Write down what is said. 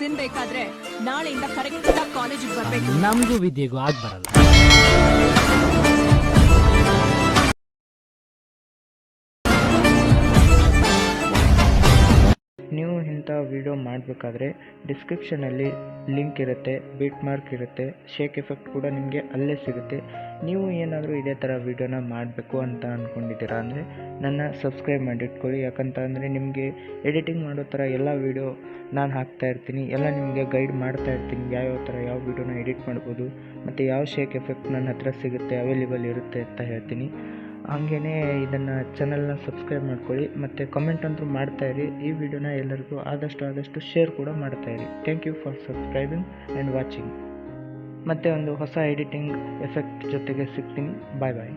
ಸಿನ್ ಬೇಕಾದ್ರೆ ನಾಳೆಯಿಂದ ಕರೆಕ್ಟ್ ಆಗಿ ಕಾಲೇಜಿಗೆ ಬರ್ಬೇಕು. ನಮಗೂ ವಿದ್ಯೆಗೂ ಆಗ್ ಬರಲ್ಲ ನೀವು ಇಂಥ ವೀಡಿಯೋ ಮಾಡಬೇಕಾದ್ರೆ ಡಿಸ್ಕ್ರಿಪ್ಷನಲ್ಲಿ ಲಿಂಕ್ ಇರುತ್ತೆ ಬೀಟ್ ಮಾರ್ಕ್ ಇರುತ್ತೆ ಶೇಕ್ ಎಫೆಕ್ಟ್ ಕೂಡ ನಿಮಗೆ ಅಲ್ಲೇ ಸಿಗುತ್ತೆ. ನೀವು ಏನಾದರೂ ಇದೇ ಥರ ವೀಡಿಯೋನ ಮಾಡಬೇಕು ಅಂತ ಅಂದ್ಕೊಂಡಿದ್ದೀರಾ ಅಂದರೆ ನನ್ನ ಸಬ್ಸ್ಕ್ರೈಬ್ ಮಾಡಿಟ್ಕೊಳ್ಳಿ. ಯಾಕಂತ ಅಂದರೆ ನಿಮಗೆ ಎಡಿಟಿಂಗ್ ಮಾಡೋ ಥರ ಎಲ್ಲ ವೀಡಿಯೋ ನಾನು ಹಾಕ್ತಾ ಇರ್ತೀನಿ. ಎಲ್ಲ ನಿಮಗೆ ಗೈಡ್ ಮಾಡ್ತಾ ಇರ್ತೀನಿ. ಯಾವ್ಯಾವ ಥರ ಯಾವ ವೀಡಿಯೋನ ಎಡಿಟ್ ಮಾಡ್ಬೋದು, ಮತ್ತು ಯಾವ ಶೇಕ್ ಎಫೆಕ್ಟ್ ನನ್ನ ಹತ್ರ ಸಿಗುತ್ತೆ ಅವೈಲೇಬಲ್ ಇರುತ್ತೆ ಅಂತ ಹೇಳ್ತೀನಿ. ಹಾಗೇ ಇದನ್ನು ಚಾನಲ್ನ ಸಬ್ಸ್ಕ್ರೈಬ್ ಮಾಡ್ಕೊಳ್ಳಿ, ಮತ್ತು ಕಮೆಂಟ್ ಅಂತೂ ಮಾಡ್ತಾಯಿರಿ ಈ ವಿಡಿಯೋನ ಎಲ್ಲರಿಗೂ ಆದಷ್ಟು ಆದಷ್ಟು ಶೇರ್ ಕೂಡ ಮಾಡ್ತಾಯಿರಿ thank you for subscribing and watching ಮತ್ತು ಒಂದು ಹೊಸ ಎಡಿಟಿಂಗ್ ಎಫೆಕ್ಟ್ ಜೊತೆಗೆ ಸಿಗ್ತೀನಿ. ಬಾಯ್ ಬಾಯ್